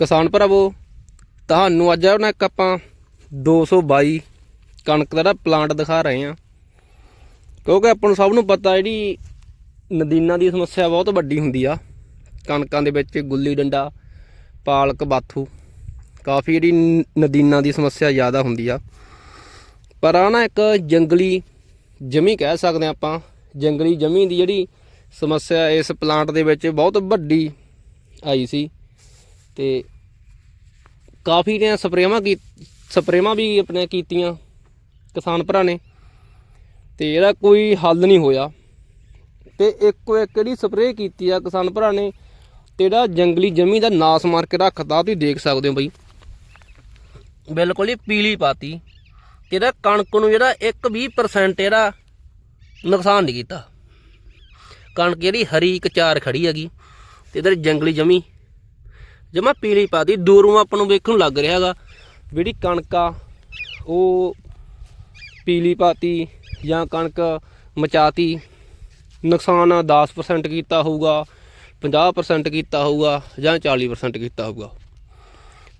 ਕਿਸਾਨ ਭਰਾਵੋ, ਤੁਹਾਨੂੰ ਅੱਜ ਨਾ ਇੱਕ ਆਪਾਂ 222 ਕਣਕ ਦਾ ਪਲਾਂਟ ਦਿਖਾ ਰਹੇ ਆ ਕਿਉਂਕਿ ਆਪਾਂ ਨੂੰ ਸਭ ਨੂੰ ਪਤਾ ਜਿਹੜੀ ਨਦੀਨਾਂ ਦੀ ਸਮੱਸਿਆ ਬਹੁਤ ਵੱਡੀ ਹੁੰਦੀ ਆ। ਕਣਕਾਂ ਦੇ ਵਿੱਚ ਗੁੱਲੀ ਡੰਡਾ, ਪਾਲਕ, ਬਾਥੂ, ਕਾਫੀ ਜਿਹੜੀ ਨ- ਨਦੀਨਾਂ ਦੀ ਸਮੱਸਿਆ ਜ਼ਿਆਦਾ ਹੁੰਦੀ ਆ। ਪਰ ਆ ਨਾ ਇੱਕ ਜੰਗਲੀ ਜਮੀ ਕਹਿ ਸਕਦੇ ਹਾਂ ਆਪਾਂ, ਜੰਗਲੀ ਜਮੀ ਦੀ ਜਿਹੜੀ ਸਮੱਸਿਆ ਇਸ ਪਲਾਂਟ ਦੇ ਵਿੱਚ ਬਹੁਤ ਵੱਡੀ ਆਈ ਸੀ। ਤੇ ਕਾਫੀ ਨੇ ਸਪਰੇਵਾਂ ਕੀ ਸਪਰੇਵਾਂ ਵੀ ਆਪਣੇ ਕੀਤੀਆਂ ਕਿਸਾਨ ਭਰਾ ਨੇ। ਤੇ ਇਹਦਾ ਕੋਈ ਹੱਲ ਨਹੀਂ ਹੋਇਆ। ਤੇ ਇੱਕੋ ਇੱਕ ਜਿਹੜੀ ਸਪਰੇਅ ਕੀਤੀ ਆ ਕਿਸਾਨ ਭਰਾ ਨੇ, ਤੇ ਜਿਹੜਾ ਜੰਗਲੀ ਜਮੀ ਦਾ ਨਾਸ ਮਾਰ ਕੇ ਰੱਖਤਾ, ਤੁਸੀਂ ਦੇਖ ਸਕਦੇ ਹੋ ਬਈ। ਬਿਲਕੁਲ ਹੀ ਪੀਲੀ ਪਾਤੀ। ਤੇ ਇਹਦਾ ਕਣਕ ਨੂੰ ਜਿਹੜਾ 1-20% ਇਹਦਾ ਨੁਕਸਾਨ ਨਹੀਂ ਕੀਤਾ। ਕਣਕ ਜਿਹੜੀ ਹਰੀ ਕਚਾਰ ਖੜੀ ਹੈਗੀ, ਤੇ ਇਧਰ ਜੰਗਲੀ ਜਮੀ ਜਮਾ ਪੀਲੀ ਪਾਤੀ, ਦੂਰੋਂ ਆਪਾਂ ਨੂੰ ਵੇਖਣ ਨੂੰ ਲੱਗ ਰਿਹਾ ਹੈਗਾ। ਜਿਹੜੀ ਕਣਕ ਆ, ਉਹ ਪੀਲੀ ਪਾਤੀ ਜਾਂ ਕਣਕ ਮਚਾਤੀ, ਨੁਕਸਾਨ 10% ਕੀਤਾ ਹੋਊਗਾ 50% ਕੀਤਾ ਹੋਊਗਾ ਜਾਂ 40% ਕੀਤਾ ਹੋਊਗਾ।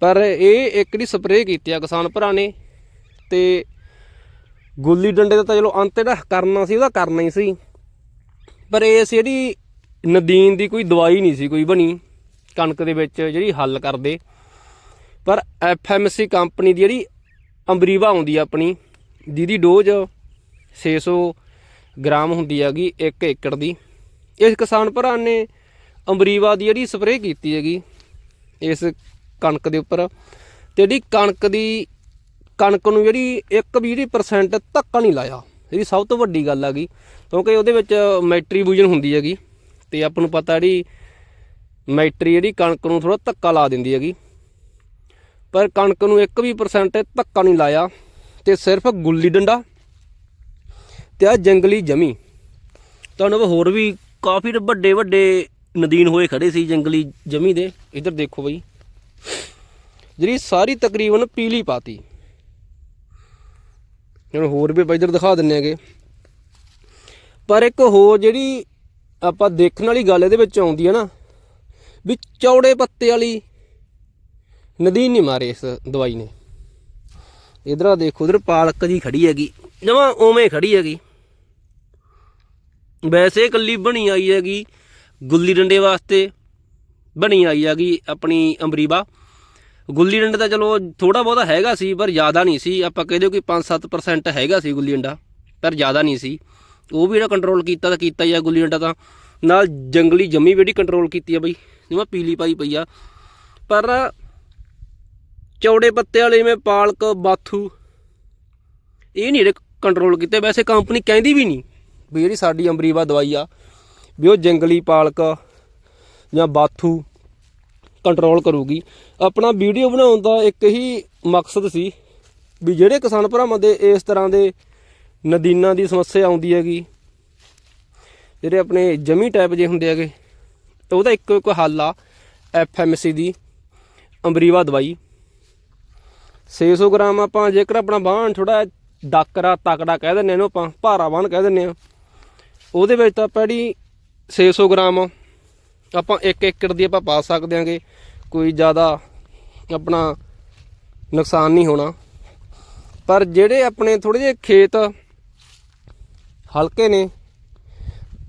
ਪਰ ਇਹ ਇੱਕ ਦੀ ਸਪਰੇਅ ਕੀਤੀ ਆ ਕਿਸਾਨ ਭਰਾ ਨੇ, ਤੇ ਗੁੱਲੀ ਡੰਡੇ ਦਾ ਤਾਂ ਚਲੋ ਅੰਤ ਜਿਹੜਾ ਕਰਨਾ ਸੀ, ਉਹਦਾ ਕਰਨਾ ਹੀ ਸੀ। ਪਰ ਇਸ ਜਿਹੜੀ ਨਦੀਨ ਦੀ ਕੋਈ ਦਵਾਈ ਨਹੀਂ ਸੀ, ਕੋਈ ਬਣੀ। ਕਣਕ ਦੇ ਵਿੱਚ ਜਿਹੜੀ ਹੱਲ ਕਰਦੇ। ਪਰ ਐਫਐਮਸੀ ਕੰਪਨੀ ਦੀ ਜਿਹੜੀ ਅੰਬਰੀਵਾ ਆਉਂਦੀ ਆ ਆਪਣੀ, ਜਿਹਦੀ ਡੋਜ਼ 600 ਗ੍ਰਾਮ ਹੁੰਦੀ ਹੈਗੀ 1 ਏਕੜ ਦੀ। ਇਸ ਕਿਸਾਨ ਭਰਾ ਨੇ ਅੰਬਰੀਵਾ ਦੀ ਜਿਹੜੀ ਸਪਰੇਅ ਕੀਤੀ ਹੈਗੀ ਇਸ ਕਣਕ ਦੇ ਉੱਪਰ। ਤੇ ਜਿਹੜੀ ਕਣਕ ਦੀ, ਕਣਕ ਨੂੰ ਜਿਹੜੀ 1-20% ਧੱਕਾ ਨਹੀਂ ਲਾਇਆ। ਜਿਹੜੀ ਸਭ ਤੋਂ ਵੱਡੀ ਗੱਲ ਹੈਗੀ, ਕਿਉਂਕਿ ਉਹਦੇ ਵਿੱਚ ਮੈਟਰੀਬਿਊਜਨ ਹੁੰਦੀ ਹੈਗੀ। ਤੇ ਆਪਾਂ ਨੂੰ ਪਤਾ ਜਿਹੜੀ ਮੈਟਰੀ ਜਿਹੜੀ ਕਣਕ ਨੂੰ ਥੋੜਾ ਧੱਕਾ ਲਾ ਦਿੰਦੀ ਹੈਗੀ। ਪਰ ਕਣਕ ਨੂੰ 1-20% ਧੱਕਾ ਨਹੀਂ ਲਾਇਆ ਤੇ ਸਿਰਫ ਗੁੱਲੀ ਡੰਡਾ ਤੇ ਆ ਜੰਗਲੀ ਜਮੀ। ਤੁਹਾਨੂੰ ਹੋਰ ਵੀ ਕਾਫੀ ਵੱਡੇ ਵੱਡੇ ਨਦੀਨ ਹੋਏ ਖੜੇ ਸੀ ਜੰਗਲੀ ਜਮੀ ਦੇ। ਇੱਧਰ ਦੇਖੋ ਬਈ। ਜਿਹੜੀ ਸਾਰੀ ਤਕਰੀਬਨ ਪੀਲੀ ਪਾਤੀ। ਹੁਣ ਹੋਰ ਵੀ ਆਪਾਂ ਇੱਧਰ ਦਿਖਾ ਦਿੰਨੇ ਹੈਗੇ। ਪਰ ਇੱਕ ਹੋਰ ਜਿਹੜੀ ਆਪਾਂ ਦੇਖਣ ਵਾਲੀ ਗੱਲ ਇਹਦੇ ਵਿੱਚ ਆਉਂਦੀ ਹੈ ਨਾ ਵੀ ਚੌੜੇ ਪੱਤੇ ਵਾਲੀ ਨਦੀ ਨਹੀਂ ਮਾਰੇ ਇਸ ਦਵਾਈ ਨੇ। ਇਧਰ ਆ ਦੇਖੋ ਇਧਰ ਪਾਲਕ ਜੀ ਖੜੀ ਹੈਗੀ। ਜਮਾ ਉਵੇਂ ਖੜੀ ਹੈਗੀ। ਵੈਸੇ ਇਕੱਲੀ ਬਣੀ ਆਈ ਹੈਗੀ, ਗੁੱਲੀ ਡੰਡੇ ਵਾਸਤੇ ਬਣੀ ਆਈ ਹੈਗੀ ਆਪਣੀ ਅੰਬਰੀਬਾ। ਗੁੱਲੀ ਡੰਡਾ ਤਾਂ ਚਲੋ ਥੋੜਾ ਬਹੁਤਾ ਹੈਗਾ ਸੀ, ਪਰ ਜ਼ਿਆਦਾ ਨਹੀਂ ਸੀ। ਆਪਾਂ ਕਹਦੇ ਕਿ 5-7% ਹੈਗਾ ਸੀ ਗੁੱਲੀ ਡੰਡਾ, ਪਰ ਜ਼ਿਆਦਾ ਨਹੀਂ ਸੀ। ਉਹ ਵੀ ਜਿਹੜਾ ਕੰਟਰੋਲ ਕੀਤਾ ਤਾਂ ਕੀਤਾ ਹੀ ਆ ਗੁੱਲੀ ਡੰਡਾ ਤਾਂ। ਨਾਲ ਜੰਗਲੀ ਜੰਮੀ ਵੀ ਜਿਹੜੀ ਕੰਟਰੋਲ ਕੀਤੀ ਆ ਬਈ। ਜਿਵੇਂ ਪੀਲੀ ਪਾਈ ਪਈ ਆ। ਪਰ ਚੌੜੇ ਪੱਤੇ ਵਾਲੇ ਜਿਵੇਂ ਪਾਲਕ, ਬਾਥੂ, ਇਹ ਨਹੀਂ ਜਿਹੜੇ ਕੰਟਰੋਲ ਕੀਤੇ। ਵੈਸੇ ਕੰਪਨੀ ਕਹਿੰਦੀ ਵੀ ਨਹੀਂ ਵੀ ਜਿਹੜੀ ਸਾਡੀ ਅੰਬਰੀਵਾ ਦਵਾਈ ਆ, ਵੀ ਉਹ ਜੰਗਲੀ ਪਾਲਕ ਜਾਂ ਬਾਥੂ ਕੰਟਰੋਲ ਕਰੂਗੀ। ਆਪਣਾ ਵੀਡੀਓ ਬਣਾਉਣ ਦਾ ਇੱਕ ਹੀ ਮਕਸਦ ਸੀ ਵੀ ਜਿਹੜੇ ਕਿਸਾਨ ਭਰਾਵਾਂ ਦੇ ਇਸ ਤਰ੍ਹਾਂ ਦੇ ਨਦੀਨਾਂ ਦੀ ਸਮੱਸਿਆ ਆਉਂਦੀ ਹੈਗੀ, ਜਿਹੜੇ ਆਪਣੇ ਜਮੀ ਟਾਈਪ ਜੇ ਹੁੰਦੇ ਹੈਗੇ ਤਾਂ ਉਹਦਾ ਇੱਕੋ ਇੱਕ ਹੱਲ ਆ ਐਫਐਮਸੀ ਦੀ ਅੰਬਰੀਵਾ ਦਵਾਈ। 600 ਗ੍ਰਾਮ ਆਪਾਂ ਜੇਕਰ ਆਪਣਾ ਬਾਹਣ ਥੋੜਾ ਡਾਕਰਾ, ਤਕੜਾ ਕਹਿ ਦਿੰਨੇ ਇਹਨੂੰ ਆਪਾਂ, ਭਾਰਾ ਬਾਹਣ ਕਹਿ ਦਿੰਨੇ ਆ ਉਹਦੇ ਵਿੱਚ ਤਾਂ ਆਪਾਂ ਜਿਹੜੀ 600 ਗ੍ਰਾਮ ਆਪਾਂ 1 ਏਕੜ ਦੀ ਆਪਾਂ ਪਾ ਸਕਦੇ ਆਂਗੇ ਕੋਈ ਜ਼ਿਆਦਾ ਆਪਣਾ ਨੁਕਸਾਨ ਨਹੀਂ ਹੋਣਾ। ਪਰ ਜਿਹੜੇ ਆਪਣੇ ਥੋੜੇ ਜਿਹੇ ਖੇਤ ਹਲਕੇ ਨੇ,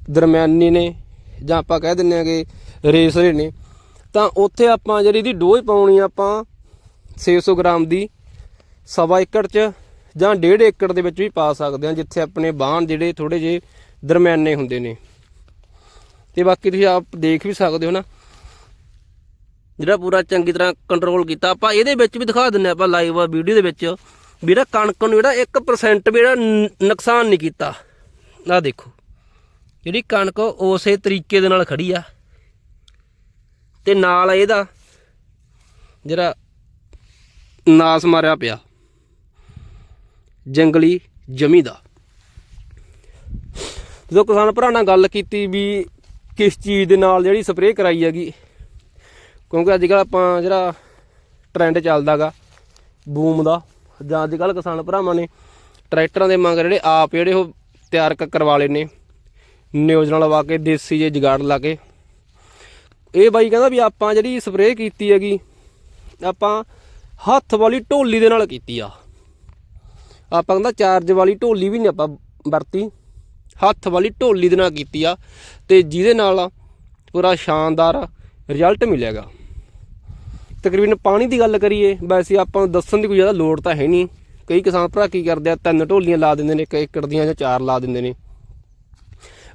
ਦਰਮਿਆਨੀ ਨੇ ਜਾਂ ਆਪਾਂ ਕਹਿ ਦਿੰਨੇ ਆਗੇ ਰੇਸਰੇ ਨੇ ਤਾਂ ਉੱਥੇ ਆਪਾਂ ਜਿਹੜੀ ਇਹਦੀ ਡੋਜ਼ ਪਾਉਣੀ ਆ ਆਪਾਂ 600 ਗ੍ਰਾਮ ਦੀ ਸਵਾ ਏਕੜ ਚ ਜਾਂ ਡੇਢ ਏਕੜ ਦੇ ਵਿੱਚ ਵੀ ਪਾ ਸਕਦੇ ਆ ਜਿੱਥੇ ਆਪਣੇ ਬਾਣ ਜਿਹੜੇ ਥੋੜੇ ਜਿਹੇ ਦਰਮਿਆਨੇ ਹੁੰਦੇ ਨੇ। ਤੇ ਬਾਕੀ ਤੁਸੀਂ ਆਪ ਦੇਖ ਵੀ ਸਕਦੇ ਹੋ ਨਾ। ਜਿਹੜਾ ਪੂਰਾ ਚੰਗੀ ਤਰ੍ਹਾਂ ਕੰਟਰੋਲ ਕੀਤਾ, ਆਪਾਂ ਇਹਦੇ ਵਿੱਚ ਵੀ ਦਿਖਾ ਦਿੰਨੇ ਆਪਾਂ ਲਾਈਵ ਵੀਡੀਓ ਦੇ ਵਿੱਚ। ਵੀ ਜਿਹੜਾ ਕਣਕ ਨੂੰ ਜਿਹੜਾ 1% ਵੀ ਜਿਹੜਾ ਨੁਕਸਾਨ ਨਹੀਂ ਕੀਤਾ। ਆਹ ਦੇਖੋ। ਜਿਹੜੀ ਕਣਕ ਉਸੇ ਤਰੀਕੇ ਦੇ ਨਾਲ ਖੜੀ ਆ ਤੇ ਨਾਲ ਇਹਦਾ ਜਿਹੜਾ ਨਾਸ ਮਾਰਿਆ ਪਿਆ। ਜੰਗਲੀ ਜਮੀ ਦਾ। ਜਦੋਂ ਕਿਸਾਨ ਭਰਾ ਨਾਲ ਗੱਲ ਕੀਤੀ ਵੀ ਕਿਸ ਚੀਜ਼ ਦੇ ਨਾਲ ਜਿਹੜੀ ਸਪਰੇਅ ਕਰਾਈ ਹੈਗੀ, ਕਿਉਂਕਿ ਅੱਜ ਕੱਲ ਆਪਾਂ ਜਿਹੜਾ ਟ੍ਰੈਂਡ ਚੱਲਦਾਗਾ ਬੂਮ ਦਾ, ਜਾਂ ਅੱਜ ਕੱਲ ਕਿਸਾਨ ਭਰਾਵਾਂ ਨੇ ਟਰੈਕਟਰਾਂ ਦੇ ਮੰਗ ਜਿਹੜੇ ਆਪ ਜਿਹੜੇ ਉਹ ਤਿਆਰ ਕ- ਕਰਵਾ ਲਏ ਨੇ ਨਿਊਜ਼ਲ ਲਵਾ ਕੇ ਦੇਸੀ ਜੇ ਜਗਾੜ ਲਾ ਕੇ। ਇਹ ਬਾਈ ਕਹਿੰਦਾ ਵੀ ਆਪਾਂ ਜਿਹੜੀ ਸਪਰੇਅ ਕੀਤੀ ਹੈਗੀ, ਆਪਾਂ ਹੱਥ ਵਾਲੀ ਢੋਲੀ ਦੇ ਨਾਲ ਕੀਤੀ ਆ। ਆਪਾਂ ਕਹਿੰਦਾ ਚਾਰਜ ਵਾਲੀ ਢੋਲੀ ਵੀ ਨਹੀਂ ਆਪਾਂ ਵਰਤੀ, ਹੱਥ ਵਾਲੀ ਢੋਲੀ ਦੇ ਨਾਲ ਕੀਤੀ ਆ ਤੇ ਜਿਹਦੇ ਨਾਲ ਪੂਰਾ ਸ਼ਾਨਦਾਰ ਰਿਜ਼ਲਟ ਮਿਲੇਗਾ ਤਕਰੀਬਨ ਪਾਣੀ ਦੀ ਗੱਲ ਕਰੀਏ, ਵੈਸੇ ਆਪਾਂ ਨੂੰ ਦੱਸਣ ਦੀ ਕੋਈ ਜ਼ਿਆਦਾ ਲੋੜ ਤਾਂ ਹੈ ਨਹੀਂ ਕਈ ਕਿਸਾਨ ਭਰਾ ਕੀ ਕਰਦੇ ਆ, ਤਿੰਨ ਢੋਲੀਆਂ ਲਾ ਦਿੰਦੇ ਨੇ, ਇੱਕ ਏਕੜ ਦੀਆਂ ਜਾਂ ਚਾਰ ਲਾ ਦਿੰਦੇ ਨੇ।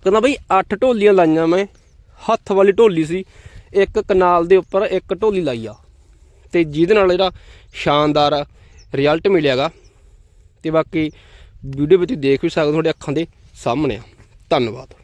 ਕਹਿੰਦਾ ਬਈ 8 ਢੋਲੀਆਂ ਲਾਈਆਂ ਮੈਂ, ਹੱਥ ਵਾਲੀ ਢੋਲੀ ਸੀ, ਇੱਕ ਕਨਾਲ ਦੇ ਉੱਪਰ ਇੱਕ ਢੋਲੀ ਲਾਈ ਆ। ਤੇ ਜਿਹਦੇ ਨਾਲ ਜਿਹੜਾ ਸ਼ਾਨਦਾਰ ਰਿਜ਼ਲਟ ਮਿਲਿਆਗਾ। ਤੇ ਬਾਕੀ ਵੀਡੀਓ ਵਿੱਚ ਦੇਖ ਵੀ ਸਕਦੇ ਤੁਹਾਡੇ ਅੱਖਾਂ ਦੇ ਸਾਹਮਣੇ ਆ। ਧੰਨਵਾਦ।